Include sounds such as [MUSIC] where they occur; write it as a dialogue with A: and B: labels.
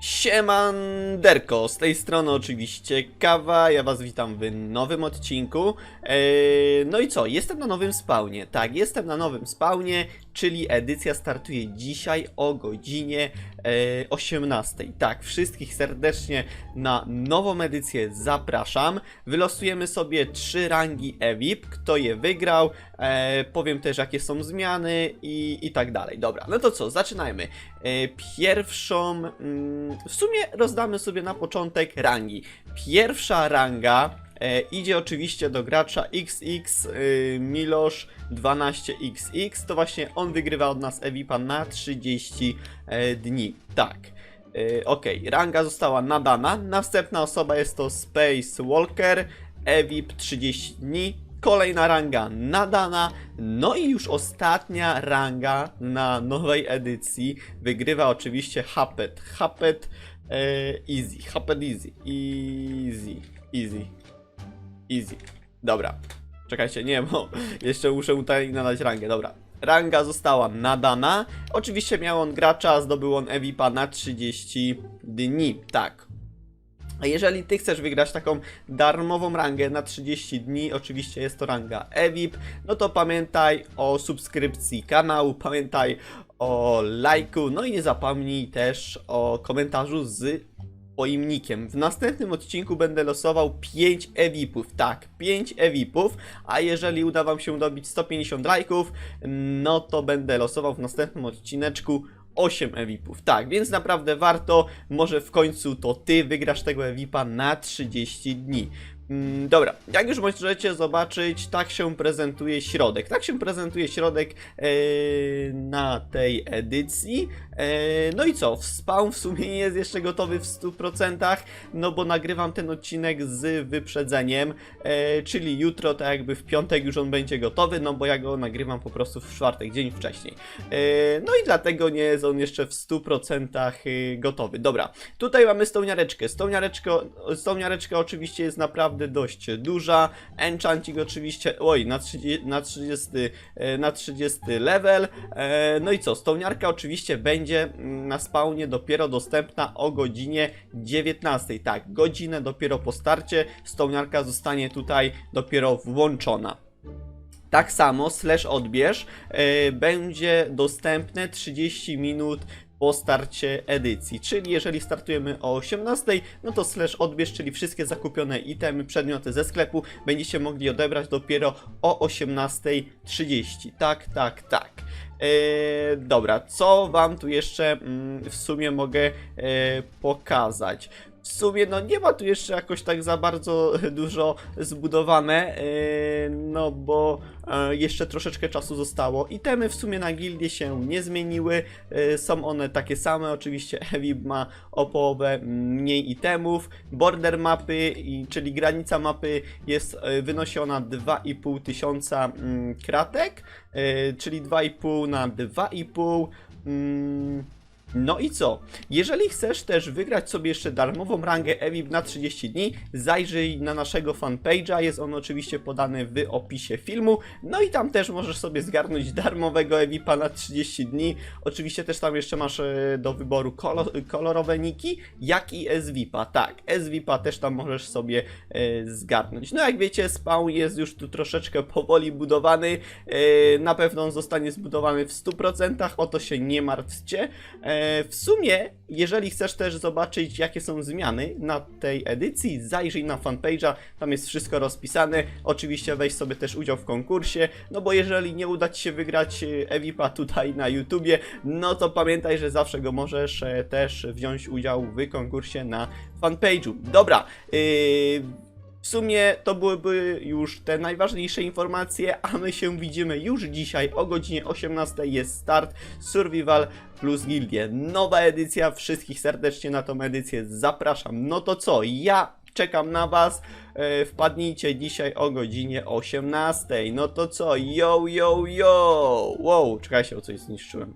A: Siemanderko, z tej strony oczywiście Kawa, ja was witam w nowym odcinku. Eee, no i co, jestem na nowym spawnie. Tak, jestem na nowym spawnie, czyli edycja startuje dzisiaj o godzinie e, 18. Tak, wszystkich serdecznie na nową edycję zapraszam. Wylosujemy sobie trzy rangi EVIP, kto je wygrał, e, powiem też jakie są zmiany i, i tak dalej. Dobra, no to co, zaczynajmy. E, Pierwszą, mm, w sumie rozdamy sobie na początek rangi. Pierwsza ranga e, idzie oczywiście do gracza XX y, Milosz 12XX. To właśnie on wygrywa od nas Evipa na 30 e, dni. Tak. E, Okej, ranga została nadana. Następna osoba jest to Space Walker, Evip 30 dni. Kolejna ranga nadana. No i już ostatnia ranga na nowej edycji. Wygrywa oczywiście Hapet. Hapet e, Easy. Hapet Easy. Easy. Easy. Easy. Dobra. Czekajcie, nie, bo [LAUGHS] jeszcze muszę tutaj nadać rangę. Dobra. Ranga została nadana. Oczywiście miał on gracza, zdobył on Evipa na 30 dni. Tak. A jeżeli ty chcesz wygrać taką darmową rangę na 30 dni, oczywiście jest to ranga EVIP, no to pamiętaj o subskrypcji kanału, pamiętaj o lajku, no i nie zapomnij też o komentarzu z pojemnikiem. W następnym odcinku będę losował 5 EVIPów, tak, 5 EVIPów, a jeżeli uda wam się dobić 150 lajków, no to będę losował w następnym odcineczku 8 EVIPów. Tak, więc naprawdę warto, może w końcu to ty wygrasz tego EVIPa na 30 dni. Mm, Dobra, jak już możecie zobaczyć, tak się prezentuje środek. Tak się prezentuje środek e, na tej edycji. E, no i co? Spawn w sumie nie jest jeszcze gotowy w 100%, no bo nagrywam ten odcinek z wyprzedzeniem, e, czyli jutro, tak jakby w piątek już on będzie gotowy, no bo ja go nagrywam po prostu w czwartek, dzień wcześniej. E, no i dlatego nie jest on jeszcze w 100% y, gotowy. Dobra, tutaj mamy stołniareczkę. Stołniareczka, stołniareczka oczywiście jest naprawdę dość duża. Enchanting oczywiście, oj, na 30, na 30, e, na 30 level. E, No i co, stołniarka oczywiście będzie mm, na spawnie dopiero dostępna o godzinie 19. Tak, godzinę dopiero po starcie stołniarka zostanie tutaj dopiero włączona. Tak samo slash odbierz e, będzie dostępne 30 minut po starcie edycji. Czyli jeżeli startujemy o 18, no to slash odbierz, czyli wszystkie zakupione itemy, przedmioty ze sklepu będziecie mogli odebrać dopiero o 18.30. Tak, tak, tak. E, dobra, co wam tu jeszcze mm, w sumie mogę e, pokazać? W sumie no nie ma tu jeszcze jakoś tak za bardzo [LAUGHS] dużo zbudowane, yy, no bo e, jeszcze troszeczkę czasu zostało. Itemy w sumie na gildie się nie zmieniły, yy, są one takie same, oczywiście [LAUGHS] Evib ma o połowę mniej itemów. Border mapy, i- czyli granica mapy jest wynosi ona 2,5 tysiąca mm, kratek, yy, czyli 2,5 na 2,5 mm, no i co? Jeżeli chcesz też wygrać sobie jeszcze darmową rangę EVIP na 30 dni, zajrzyj na naszego fanpage'a, jest on oczywiście podany w opisie filmu, no i tam też możesz sobie zgarnąć darmowego EVIPa na 30 dni. Oczywiście też tam jeszcze masz e, do wyboru kolo kolorowe niki, jak i SVIPa. Tak, SVIPa też tam możesz sobie e, zgarnąć. No jak wiecie, spawn jest już tu troszeczkę powoli budowany, e, na pewno on zostanie zbudowany w 100%, o to się nie martwcie. W sumie, jeżeli chcesz też zobaczyć, jakie są zmiany na tej edycji, zajrzyj na fanpage'a, tam jest wszystko rozpisane. Oczywiście weź sobie też udział w konkursie, no bo jeżeli nie uda Ci się wygrać e, Evipa tutaj na YouTubie, no to pamiętaj, że zawsze go możesz e, też wziąć udział w konkursie na fanpage'u. Dobra, yy, w sumie to byłyby już te najważniejsze informacje, a my się widzimy już dzisiaj o godzinie 18 jest start Survival plus Gildie. Nowa edycja, wszystkich serdecznie na tą edycję zapraszam. No to co, ja czekam na was. E, wpadnijcie dzisiaj o godzinie 18. No to co, yo, yo, yo! Wow, czekajcie, o coś zniszczyłem.